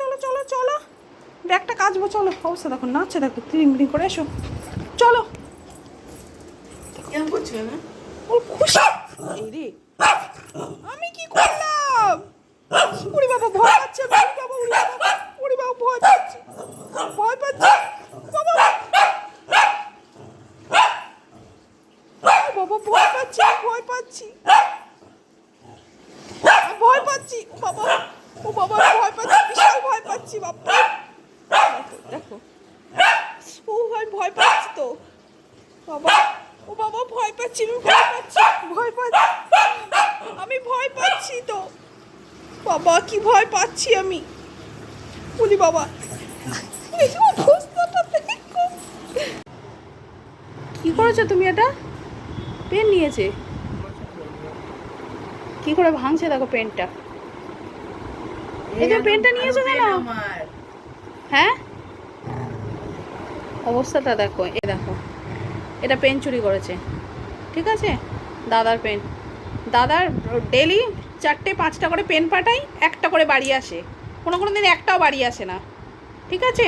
চলো চলো চলো। ব্যাগটা কাচবো চলো। অবস্থা দেখো নাচছে দেখো তিরিং বিরিং করে এসো। চলো। কেমন করছ না ও খুশি। আমি কি করলাম? উড়ি বাবা ভয় পাচ্ছে উড়ি বাবা উড়ি বাবা উড়ি বাবা ভয় পাচ্ছে ভয় পাচ্ছে বাবা ও বাবা ভয় পাচ্ছি ভয় পাচ্ছি আমি ভয় পাচ্ছি ও বাবা ও বাবা আমি ভয় পাচ্ছি বিশাল ভয় পাচ্ছি বাবা দেখো ও আমি ভয় পাচ্ছি তো। বাবা, ও বাবা, ভয় পাচ্ছি, আমি ভয় পাচ্ছি ভয় পাচ্ছি। আমি ভয় পাচ্ছি তো। বাবা, কি ভয় পাচ্ছি আমি। বলি, বাবা। কি করেছ তুমি এটা? পেন নিয়েছে। কি করে ভাঙছে দেখো পেনটা? এই যে পেনটা নিয়েছো কেন? আমার। হ্যাঁ? অবস্থাটা দেখো এ দেখো। এটা পেন চুরি করেছে ঠিক আছে? দাদার পেন। দাদার ডেলি চারটে পাঁচটা করে পেন পাঠাই একটা করে বাড়ি আসে। কোনো কোনো দিন একটাও বাড়ি আসে না ঠিক আছে?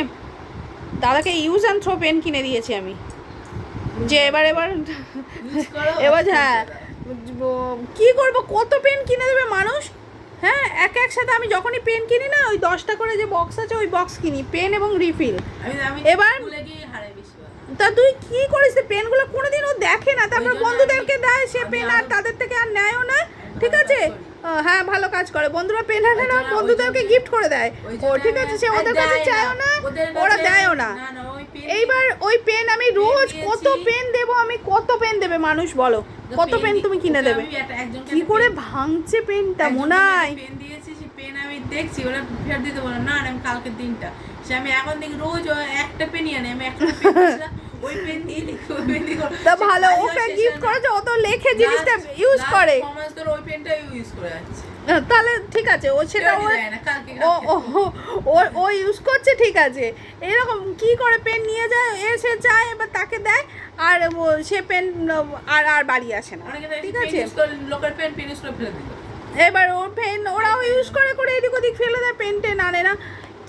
দাদাকে ইউজ অ্যান্ড থ্রো পেন কিনে দিয়েছি আমি। যে এবার এবার এবার হ্যাঁ। কি করব? কত পেন কিনে দেবে মানুষ? হ্যাঁ এক একসাথে আমি যখনই পেন কিনি না ওই দশটা করে যে বক্স আছে ওই বক্স কিনি পেন এবং রিফিল এবার- তা তুই কি করিস? পেনগুলো কোনোদিন ও দেখে না। তারপর বন্ধুদেরকে দেয় সে পেন আর তাদের থেকে আর নেয়ও না। ঠিক আছে? হ্যাঁ ভালো কাজ করে। বন্ধুরা পেন আনে না বন্ধুদেরকে গিফট করে দেয়। ও ঠিক আছে সে ওদের কাছে দেয় চায়ও না ওরা দেয়ও না। এইবার ওই পেন আমি রোজ কত পেন দেবো আমি কত পেন দেবে মানুষ বলো। কত পেন তুমি কিনে দেবে? কি করে ভাঙছে পেনটা মোনাই পেন দিয়েছি সে পেন আমি দেখছি ওরা ফেরত দিতে বলে না আমি কালকের দিনটা। সে আমি এখন দেখি রোজ একটা পেনই আনে আমি একটা পেন ওই পেন দিয়ে লিখি ওই পেন দিয়ে তা ভালো ওকে গিফট করেছে ও তো লেখে জিনিসটা ইউজ করে। সমাজ তো ওই পেনটা ইউজ করে যাচ্ছে। তাহলে ঠিক আছে ও সেটা ও ও। ও ও ইউজ করছে ঠিক আছে। এরকম কি করে পেন নিয়ে যায় এসে যায় এবার তাকে দেয় আর ও সে পেন আর আর বাড়ি আসে না। ঠিক আছে? লোকের পেন পেন ইউজ করে ফেলে দিল। এবার ওর পেন ওরাও ইউজ করে করে এদিক ওদিক ফেলে দেয় পেন টেন আনে না।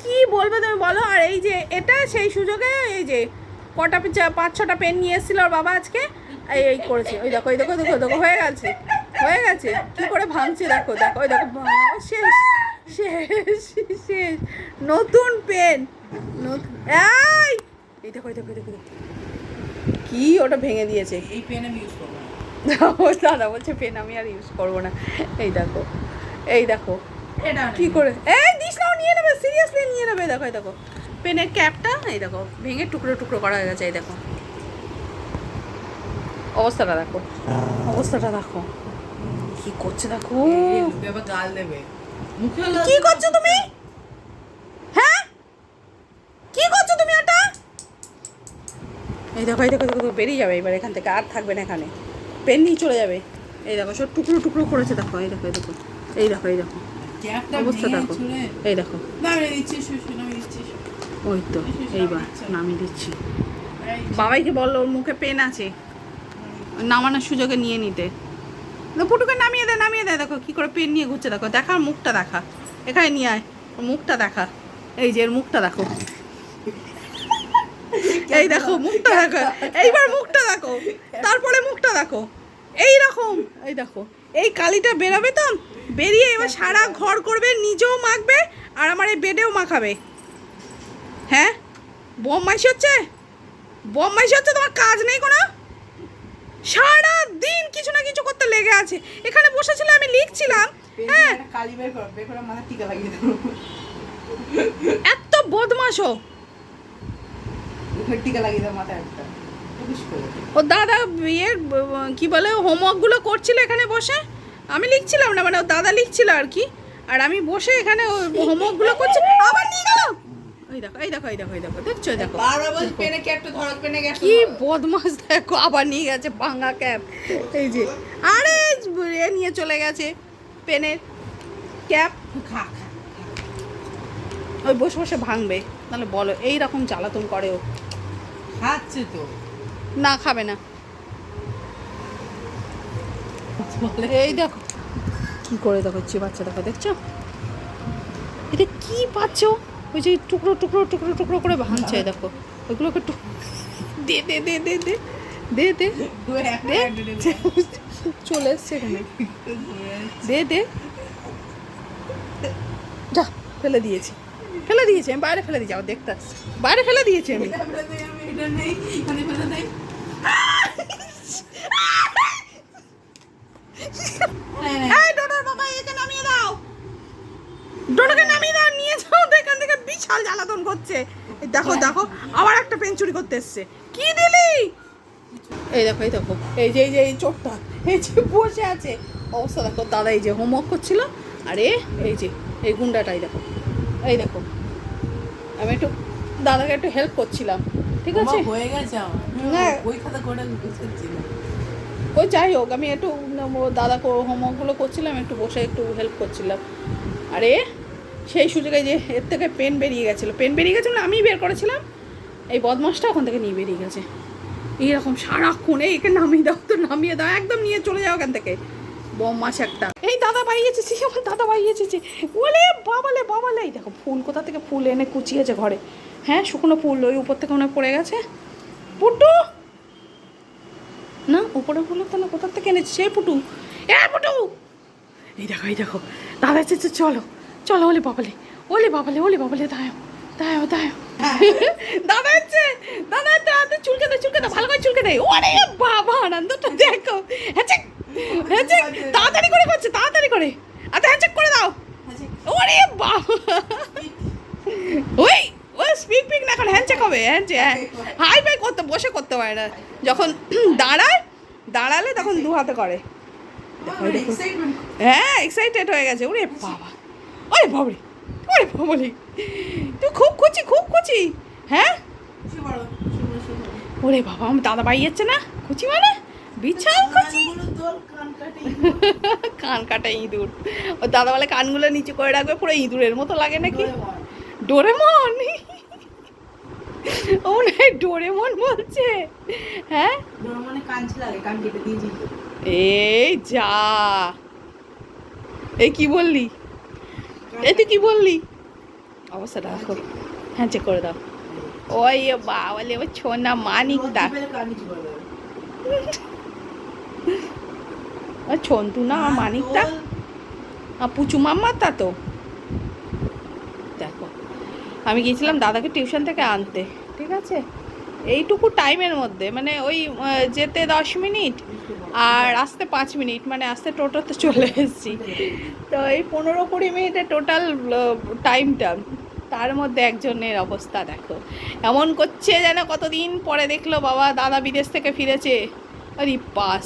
কি বলবে তুমি বলো? আর এই যে এটা সেই সুযোগে এই যে কটা পাঁচ ছটা পেন নিয়ে এসেছিল ওর বাবা আজকে এই এই করেছে। ওই দেখো ওই দেখো দেখো দেখো হয়ে গেছে। হয়ে গেছে? কি করে ভাঙছে? দেখো দেখো দেখো শেষ শেষ শেষ। নতুন পেন। নতুন এই! এই দেখো দেখো দেখো। কি ওটা ভেঙে দিয়েছে? এই পেন আমি ইউজ করব না। দাদা বলছে পেন আমি আর ইউজ করব না। এই দেখো এই দেখো। এটা কি করে? এই দিস না নিয়ে নেবে সিরিয়াসলি নিয়ে নেবে দেখো এই দেখো। পেনের ক্যাপটা এই দেখো ভেঙে টুকরো টুকরো করা হয়ে গেছে এই দেখো। অবস্থাটা দেখো। অবস্থাটা দেখো। কি করছে দেখো? আবার গাল দেবে। কি করছ তুমি? হ্যাঁ? কি করছ তুমি এটা এই দেখো এই দেখো দেখো বেরিয়ে যাবে এবার এখান থেকে আর থাকবে না এখানে। পেন নিয়ে চলে যাবে। এই দেখো সব টুকরো টুকরো করেছে দেখো এই দেখো এই দেখো এই দেখো এই দেখো। অবস্থা দেখো এই দেখো। ওই তো এইবার নামিয়ে দিচ্ছি। বাবাইকে বলল ওর মুখে পেন আছে। নামানোর সুযোগে নিয়ে নিতে। পুটুকে নামিয়ে দে নামিয়ে দে, দেখো কি করে পেন নিয়ে ঘুরছে, দেখো দেখার মুখটা দেখা। এখানে নিয়ে আয় মুখটা দেখা। এই যে এর মুখটা দেখো। এই দেখো, মুখটা দেখো। এইবার মুখটা দেখো। তারপরে মুখটা দেখো। এই রকম, এই দেখো। এই কালিটা বেরোবে তো? বেরিয়ে এবার সারা ঘর করবে, নিজেও মাখবে, আর আমার এই বেডেও মাখাবে। হ্যাঁ? বোম মাইশি হচ্ছে? বোম মাইশি হচ্ছে, তোমার কাজ নেই কোনো? সারা দিন কিছু না কিছু করতে লেগে আছে। এখানে বসেছিলাম আমি লিখছিলাম হ্যাঁ। কালি বের কর বের করে মাথা টিকা লাগিয়ে দেবো এত বদমাশো। টিকা লাগিয়ে দেবো মাথায় একটা। ও দাদা ইয়ে কি বলে হোমওয়ার্কগুলো করছিল এখানে বসে? আমি লিখছিলাম না মানে ও দাদা লিখছিল আর কি। আর আমি বসে এখানে হোমওয়ার্কগুলো করছি আবার নিয়ে গেল! দেখো এই দেখো এই দেখো এই দেখো দেখছ দেখো। পেনে ক্যাপটা ধরো পেনে ক্যাপটা কি বদমাস দেখো আবার নিয়ে গেছে ভাঙা ক্যাপ। এই যে আরে নিয়ে চলে গেছে পেনের ক্যাপ। খা ওই বসে বসে ভাঙবে। তাহলে বলো এই রকম জ্বালাতন করে ও খাচ্ছে তো। না খাবে না। এই দেখো কি করে দেখাচ্ছি বাচ্চা দেখো দেখছ? এটা কি পাচ্ছ? ওই যে টুকরো টুকরো টুকরো টুকরো করে ভাঙছে দেখো। ওইগুলোকে একটু দে দে দে দে দে দে দে। দে। চলে এসছে এখানে। দে দে। যা ফেলে দিয়েছি। ফেলে দিয়েছি আমি বাইরে ফেলে দিয়েছি আবার দেখতে বাইরে ফেলে দিয়েছি আমি এটা নেই এখানে ফেলে দেয় এই ডোডোর বাবা একে নামিয়ে দাও ডোডোকে নামিয়ে দাও নিয়ে যাও তো এখান থেকে বিশাল জ্বালাতন করছে এই দেখো দেখো আবার একটা পেন চুরি করতে এসছে কি দিলি? এই দেখো এই দেখো এই যে এই যে এই চোরটা এই যে বসে আছে। অবস্থা দেখো দাদা এই যে হোমওয়ার্ক করছিল আরে এই যে এই গুন্ডাটাই দেখো এই দেখো। আমি একটু দাদাকে একটু হেল্প করছিলাম ঠিক আছে? হয়ে গেছে। ওই খাতা করে ওই যাই হোক আমি একটু দাদা হোমওয়ার্কগুলো করছিলাম একটু বসে একটু হেল্প করছিলাম। আরে সেই সুযোগে যে এর থেকে পেন বেরিয়ে গেছিল। পেন বেরিয়ে গেছিল না আমিই বের করেছিলাম? এই বদমাসটা ওখান থেকে নিয়ে বেরিয়ে গেছে। এইরকম সারাক্ষণ একে নামিয়ে দাও তো নামিয়ে দাও, একদম নিয়ে চলে যাও ওখান থেকে। বম মাছ একটা। এই দাদা বাইয়েছে সে আমার দাদা বাইয়েছে যে ওলে বাবালে বাবালে। এই দেখো, ফুল কোথা থেকে ফুল এনে কুচিয়েছে ঘরে। হ্যাঁ শুকনো ফুল ওই উপর থেকে মনে পড়ে গেছে। পুটু! না উপরে ফুলের তো না কোথা থেকে এনেছে? সে পুটু। এ পুটু! এই দেখো এই দেখো। দাদা এসেছে, চলো। চলো, ওলে বাবালে। ওলে বাবালে ওলে বাবালে দাও দাও দাও দাদা এসছে দাদা এসছে হাতে চুলকে দে চুলকে দে ভালো করে চুলকে দে। ওরে বাবা আনন্দটা দেখো। হ্যাঁ হ্যাঁ তাড়াতাড়ি করে করছে তাড়াতাড়ি করে। আচ্ছা হ্যাঁ করে দাও। ওরে বাবা। ওই ওই স্পিক পিক না এখন হ্যান্ডশেক হবে হ্যান্ডশেক হাই ফাই করতে বসে করতে পারে না। যখন দাঁড়ায় দাঁড়ালে তখন দু হাতে করে। হ্যাঁ এক্সাইটেড হয়ে গেছে। ওরে বাবা ওরে বাবরে। ওরে বাবরে তুই খুব খুচি খুব খুচি হ্যাঁ। ওরে বাবা, আমার দাদা বাই যাচ্ছে না? খুচি মানে? বিছাল তোর কান কাটি। ইঁদুর। ও দাদা বলে কানগুলো নিচে করে রাখবে, পুরো ইঁদুরের মতো লাগে নাকি? ডোরেমন। ও না ডোরেমন বলছে। হ্যাঁ? ডোরেমনে কেটে দিয়েছি এই যা। এই কি বললি? তুই কি বললি? দেখো হ্যাঁ চেক করে দাও। ওই বাবালে ও ছোনা দেবে। ও ছন্তু না মানিকটা আর পুচু মাম্মার তা তো? দেখো আমি গিয়েছিলাম দাদাকে টিউশন থেকে আনতে ঠিক আছে? এইটুকু টাইমের মধ্যে মানে ওই যেতে দশ মিনিট আর আসতে পাঁচ মিনিট মানে আসতে টোটোতে চলে এসেছি। তো এই পনেরো কুড়ি মিনিটের টোটাল টাইমটা তার মধ্যে একজনের অবস্থা দেখো। এমন করছে যেন কতদিন পরে দেখল বাবা, দাদা বিদেশ থেকে ফিরেছে। আরে পাস